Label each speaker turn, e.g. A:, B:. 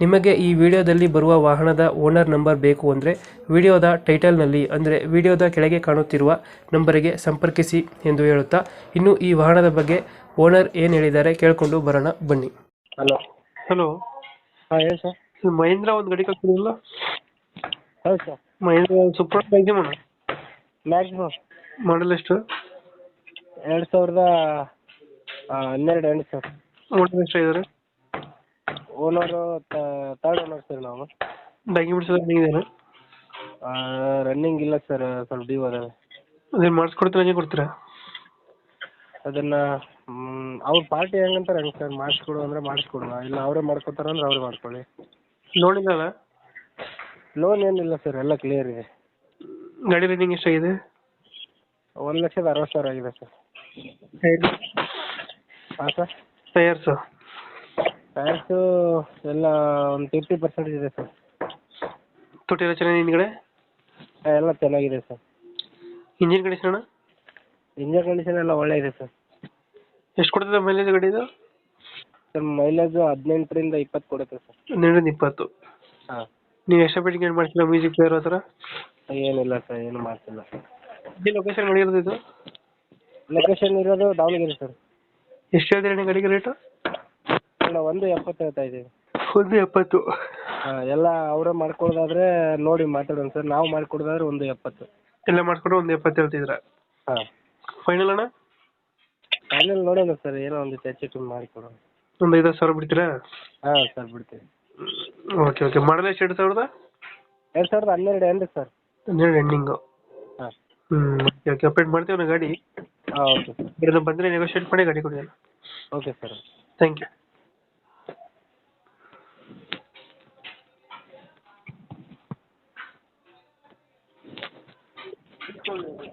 A: ನಿಮಗೆ ಈ ವಿಡಿಯೋದಲ್ಲಿ ಬರುವ ವಾಹನದ ಓನರ್ ನಂಬರ್ ಬೇಕು ಅಂದರೆ ವಿಡಿಯೋದ ಟೈಟಲ್ನಲ್ಲಿ ಅಂದರೆ ವಿಡಿಯೋದ ಕೆಳಗೆ ಕಾಣುತ್ತಿರುವ ನಂಬರಿಗೆ ಸಂಪರ್ಕಿಸಿ ಎಂದು ಹೇಳುತ್ತಾ ಇನ್ನು ಈ ವಾಹನದ ಬಗ್ಗೆ ಓನರ್ ಏನು ಹೇಳಿದ್ದಾರೆ ಕೇಳಿಕೊಂಡು ಬರೋಣ ಬನ್ನಿ.
B: ಹಲೋ.
A: ಹಲೋ.
B: ಹಾಂ ಹೇಳಿ ಸರ್.
A: ಮಹೇಂದ್ರ ಒಂದು ಗಡಿ ಕಳ್ಸಿದ್ರಲ್ಲ?
B: ಹೌದು sir.
A: Mahindra super maximum
B: maximum
A: model ಎಷ್ಟು?
B: ಎರಡು ಸಾವಿರದ ಹನ್ನೆರಡು ಎಂಟು ಸರ್
A: ಎಷ್ಟು ಇದ್ದಾರೆ
B: ಓನರು ತರ್ಡ್ ಓನರ್ ಸರ್ ನಾವು.
A: ಡಾಕ್ಯುಮೆಂಟ್ಸ್ ಎಲ್ಲ ನೀವೇನು
B: ರನ್ನಿಂಗ್ ಇಲ್ಲ ಸರ್ ಸ್ವಲ್ಪ ಡ್ಯೂ ಅದಾವೆ.
A: ಅದೇನು ಮಾಡಿಸ್ಕೊಡ್ತೀರಾ ಹಂಗೆ ಕೊಡ್ತೀರಾ?
B: ಅದನ್ನ ಅವ್ರ ಪಾರ್ಟಿ ಹೆಂಗಂತಾರೆ ಹಂಗೆ ಸರ್ ಮಾಡಿಸ್ಕೊಡು ಅಂದರೆ ಮಾಡಿಸ್ಕೊಡುವ. ಇಲ್ಲ ಅವರೇ ಮಾಡ್ಕೊತಾರೆ ಅಂದ್ರೆ ಅವರೇ ಮಾಡ್ಕೊಳ್ಳಿ.
A: ಲೋನ್ ಇಲ್ಲ
B: ಲೋನ್ ಏನಿಲ್ಲ ಸರ್ ಎಲ್ಲ ಕ್ಲಿಯರ್ ಇದೆ.
A: ಗಾಡಿ ರನ್ನಿಂಗ್ ಎಷ್ಟಾಗಿದೆ?
B: ಒಂದು ಲಕ್ಷದ ಅರವತ್ತು ಸಾವಿರ ಆಗಿದೆ ಸರ್ ಹಾಂ ಸರ್
A: ಟೈರ್ಸು
B: ಟೈರ್ಸು ಎಲ್ಲ ಒಂದು ಫಿಫ್ಟಿ ಪರ್ಸೆಂಟೇಜ್ ಇದೆ ಸರ್
A: ತೊಟ್ಟಿ ಎಲ್ಲ ಚೆನ್ನಾಗಿ ಹಿಂದ್ಗಡೆ?
B: ಎಲ್ಲ ಚೆನ್ನಾಗಿದೆ ಸರ್
A: ಇಂಜಿನ್ ಕಂಡೀಷನ್ ಅಣ್ಣ?
B: ಇಂಜಿನ್ ಕಂಡೀಷನ್ ಎಲ್ಲ ಒಳ್ಳೆ ಇದೆ ಸರ್
A: ಎಷ್ಟು ಕೊಡ್ತದೆ ಮೈಲೇಜ್ ಗಾಡಿದು
B: ಸರ್ ಮೈಲೇಜು ಹದಿನೆಂಟರಿಂದ ಇಪ್ಪತ್ತು ಕೊಡುತ್ತೆ ಸರ್
A: ಹನ್ನೆರಡರಿಂದ ಇಪ್ಪತ್ತು.
B: ಹಾಂ.
A: ನೀವು ಎಷ್ಟು ಫಿಟ್ಟಿಂಗ್ ಏನು ಮಾಡ್ತಿಲ್ಲ ಮ್ಯೂಸಿಕ್ ಪ್ಲೇಯರ್ ಥರ
B: ಏನಿಲ್ಲ ಸರ್ ಏನು ಮಾಡ್ತಿಲ್ಲ
A: ಇಲ್ಲಿ ಲೊಕೇಶನ್ ಗಾಡಿ ಇರೋದು ಇದು?
B: ಲೊಕೇಶನ್ ಇರೋದು ದಾವಣಗೆರೆ ಸರ್
A: ಎಷ್ಟು ಹೇಳ್ತೀರಿ ಗಾಡಿಗೆ ರೇಟು
B: ಇಲ್ಲ ಒಂದು ಎಪ್ಪತ್ತು ಹೇಳ್ತಾ ಇದ್ದೀವಿ
A: ಒಂದು ಎಪ್ಪತ್ತು.
B: ಹಾಂ ಎಲ್ಲ ಅವರೇ ಮಾಡ್ಕೊಡೋದಾದ್ರೆ ನೋಡಿ ಮಾತಾಡೋಣ ಸರ್. ನಾವು ಮಾಡ್ಕೊಡೋದಾದ್ರೆ ಒಂದು ಎಪ್ಪತ್ತು.
A: ಎಲ್ಲ ಮಾಡ್ಕೊಂಡು ಒಂದು ಎಪ್ಪತ್ತು ಹೇಳ್ತಿದ್ರ
B: ಹಾಂ.
A: ಫೈನಲ್ ಅಣ್ಣ?
B: ಫೈನಲ್ ನೋಡೋಣ ಸರ್ ಏನೋ ಒಂದು ಹೆಚ್ಚು ಕಮ್ಮಿ ಮಾಡಿಕೊಡೋಣ.
A: ಒಂದು ಐದು ಸಾವಿರ ಬಿಡ್ತೀರಾ?
B: ಹಾಂ ಸರ್ ಬಿಡ್ತೀವಿ
A: ಓಕೆ ಓಕೆ. ಮಾಡಲ್ ಎಷ್ಟು ಎರಡು ಸಾವಿರದ?
B: ಎರಡು ಸಾವಿರದ ಹನ್ನೆರಡು ಏನು ಸರ್.
A: ಹನ್ನೆರಡು ಎಂಡಿಂಗು
B: ಹಾಂ.
A: ಹ್ಞೂ ಓಕೆ ಅಪ್ಡೇಟ್ ಮಾಡ್ತೀವಿ ನಾ ಗಾಡಿ.
B: ಹಾಂ ಓಕೆ ಸರ್.
A: ಬಂದರೆ ನೆಗೋಷಿಯೇಟ್ ಮಾಡಿ ಗಾಡಿ ಕೊಡಿ
B: ಓಕೆ ಸರ್.
A: ಥ್ಯಾಂಕ್ ಯು கொள்ளுங்கள்